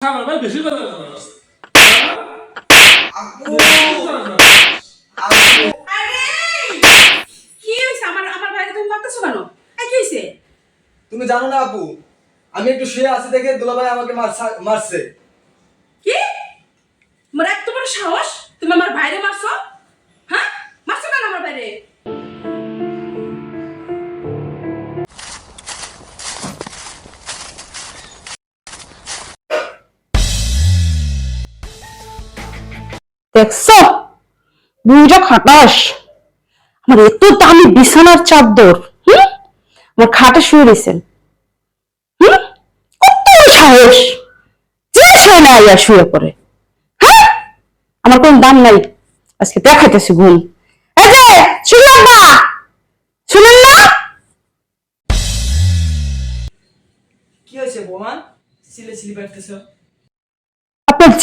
খাবার ভাই বেশি কথা বলো। আপু আপু। আরে কি হয়েছে আমার আমার ভাইকে তুমি মারতেছো কেন? এই কি হয়েছে তুমি জানো না আপু আমি একটু শুয়ে আছি দেখে দুলাভাই আমাকে মারছে কি? তোমার এত বড় সাহস? তুমি আমার বাইরে মারছো? বুড়িটা খাটাস। আমার এত দামি বিছানার চাদর আমার খাটে শুয়ে কত সাহস! যে না শুয়ে পড়ে হ্যাঁ? আমার কোন দাম নাই। আজকে দেখাইতেছি ঘুম। এই যে না শুনুন না? কি হয়েছে বোমা? সিলে সিলি পারতেছ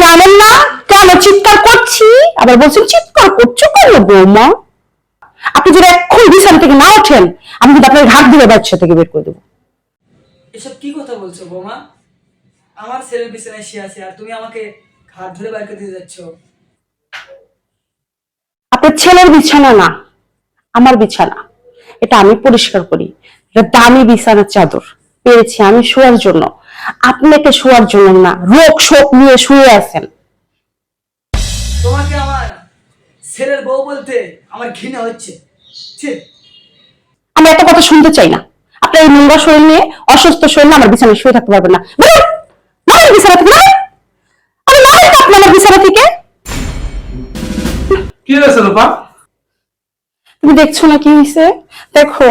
জানেন না? কেন চিৎকার করছি? আবার বলছেন চিৎকার করছ কেন বৌমা? আপনি যদি এখন বিছানা থেকে না ওঠেন আমি কিন্তু আপনার ঘাট ধরে বাচ্চা থেকে বের করে দেবো। এসব কি কথা বলছো বোমা? আমার ছেলের বিছানায় শুয়ে আছে আর তুমি আমাকে ঘাট ধরে বাইর দিয়ে যাচ্ছ। আপনার ছেলের বিছানা না আমার বিছানা। এটা আমি পরিষ্কার করি। এটা দামি বিছানার চাদর। পেয়েছি আমি শোয়ার জন্য। আপনাকে শোয়ার জন্য না রোগ শোক নিয়ে শুয়ে আছেন। তোমাকে আমার ছেলের বউ বলতে আমার ঘৃণা হচ্ছে। ছি। আমি একটা কথা শুনতে চাই না। আপনার এই নোংরা শরীর নিয়ে অসুস্থ শরীর আমার বিছানায় শুয়ে থাকতে পারবেন না! নামেন বিছানা থেকে নামেন তো আপনি আমার বিছানা থেকে। কি হয়েছে রূপা? তুমি দেখছ না কি হয়েছে? দেখো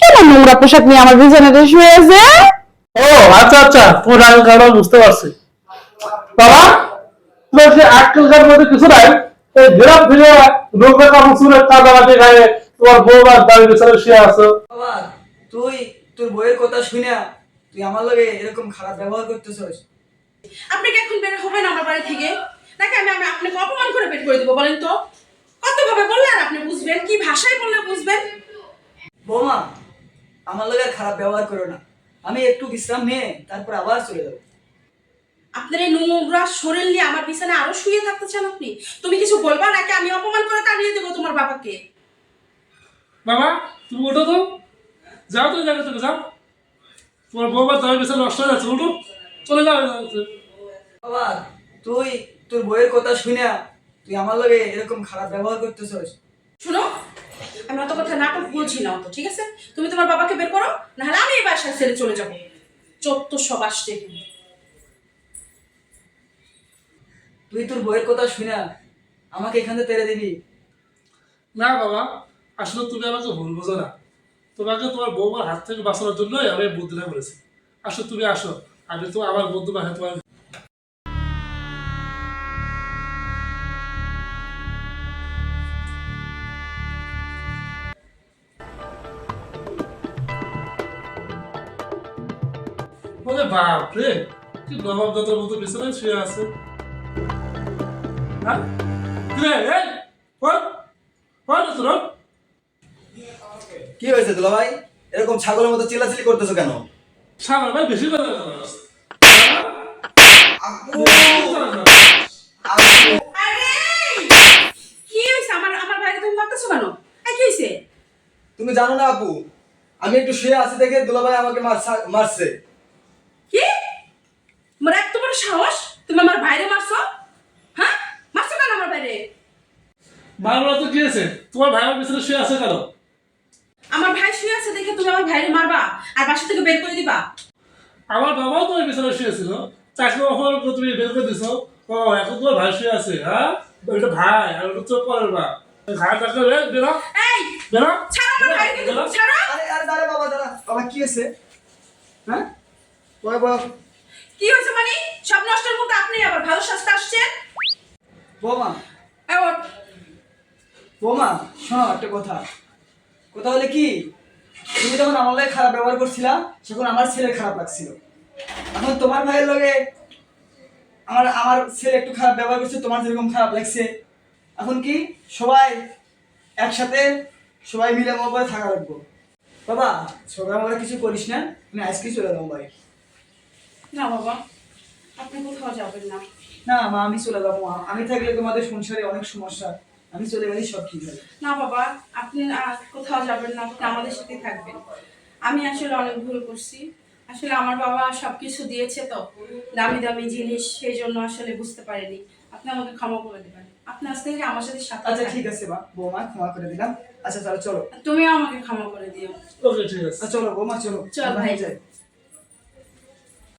কেন নোংরা পোশাক নিয়ে আমার বিছানাতে শুয়ে আছে? ও আচ্ছা আচ্ছা তোমার রাগের কারণ বুঝতে পারছি। বাবা তোমার সে আজকালকার মধ্যে কিছু নাই? এই নোংরা কাপড় চুলের কাদা মাটি গায়ে তোমার বউ আর দাবি বিছানে শুয়ে আছো। বাবা তুই তোর বইয়ের কথা শুনে তুই আমার লগে এরকম খারাপ ব্যবহার করতেছস। আপনি কি এখন বের হবেন আমার বাড়ি থেকে? নাকি আমি আমি আপনাকে অপমান করে বের করে দেবো বলেন তো? কত ভাবে বললে আর আপনি বুঝবেন? কি ভাষায় বললে বুঝবেন? বৌমা আমার লগে আর খারাপ ব্যবহার করো না। আমি একটু বিশ্রাম নিয়ে তারপর আবার চলে যাব। আপনার এই নোংরা শরীর নিয়ে আমার বিছানায় আরও শুয়ে থাকতে চান আপনি? তুমি কিছু বলবা নাকি? আমি অপমান করে তাড়িয়ে দেবো তোমার বাবাকে। বাবা তুমি ওঠো তো। যাও তুমি জায়গা থেকে যাও। তোমার বউ তোমার বিছানে নষ্ট হয়ে যাচ্ছে উঠো। চলে যাও বাবা তুই তোর বইয়ের কথা শুনে তুই আমার লগে এরকম খারাপ ব্যবহার করতেছস। শুনো আমি অত কথা নাটক বুঝি না অত ঠিক আছে? তুমি তোমার বাবাকে বের করো নাহলে আমি এই বাসায় ছেড়ে চলে যাব। চত্ব সব আসছে তুই তোর বইয়ের কথা শুনে আমাকে এখান থেকে তেড়ে দিবি। না বাবা আসলে তুমি আমাকে ভুল বোঝো না। তোমাকে তোমার বৌমার হাত থেকে বাঁচানোর জন্যই আমি বুদ্ধিটা করেছি। আসো তুমি আসো আমি তো আমার বন্ধু বাহে তোমার বলে বাপ রে কি নবাব দাদার মতো বিছানায় শুয়ে আছে? হ্যাঁ? কি হয়েছে দুলা ভাই? এরকম ছাগলের মতো চিল্লাচিল্লি করতেছো কেন? সারা ভাই বেশি কথা বলো। আপু আরে কি হয়েছে? আমার আমার ভাইকে তুমি মারতেছো কেন? এই কি হয়েছে? তুমি জানো না আপু আমি একটু শুয়ে আছি দেখে দুলাভাই আমাকে মারছা- মারছে কি তোমার এত বড় সাহস? তুমি আমার বাইরে মারছো? হ্যাঁ? মারছো কেন আমার বাইরে? মারবো তো কি আছে তোমার ভাই আমার পিছনে শুয়ে আছে কেন? আমার ভাই শুয়ে আছে দেখে তুমি আমার ভাইরে মারবা আর বাসা থেকে বের করে দিবা। আমার বাবাও তোমার পিছনে শুয়েছিল চাকরি অফার করে তুমি বের করে দিছো। ও এখন তোমার ভাই শুয়ে আছে হ্যাঁ? ওইটা ভাই আর ওটা চোখ পরের বা ঘাট ডাক্তার বেরো এই বেরো ছাড়ো আমার ভাইকে ছাড়ো। আরে আরে দাঁড়া বাবা দাঁড়া। বাবা কি হয়েছে? হ্যাঁ? বয় বয়। কি হয়েছে মানে? সব নষ্টের মধ্যে আপনি আবার ভালো স্বাস্থ্য আসছেন? বৌমা। বৌমা শোনো একটা কথা। কথা হলে কি তুমি যখন আমার লগে খারাপ ব্যবহার করছিলা তখন আমার ছেলের খারাপ লাগছিল। এখন তোমার ভাইয়ের লগে আমার আমার ছেলে একটু খারাপ ব্যবহার করছে তোমার যেরকম খারাপ লাগছে। এখন কি সবাই একসাথে সবাই মিলে আমার থাকা রাখব বাবা সবাই আমরা কিছু করিস না তুমি আজকেই চলে যাব ভাই না বাবা। আপনি কোথাও যাবেন না। না মা আমি চলে যাব মা। আমি থাকলে তোমাদের সংসারে অনেক সমস্যা। আমি চলে গেলেই সব ঠিক হবে। না বাবা আপনি কোথাও যাবেন না আপনি আমাদের সাথে থাকবেন। আমি আসলে অনেক ভুল করছি। আসলে আমার বাবা সবকিছু দিয়েছে তো। দামি দামি জিনিস সেই জন্য আসলে বুঝতে পারিনি। আপনি আমাকে ক্ষমা করে দেবেন। আপনি আজ থেকে আমার সাথে সাথে আচ্ছা। ঠিক আছে মা। বৌমা ক্ষমা করে দিলাম। আচ্ছা চলো চলো। তুমিও আমাকে ক্ষমা করে দিও। ঠিক আছে। আচ্ছা, চলো বৌমা চলো। চল ভাই। যাই।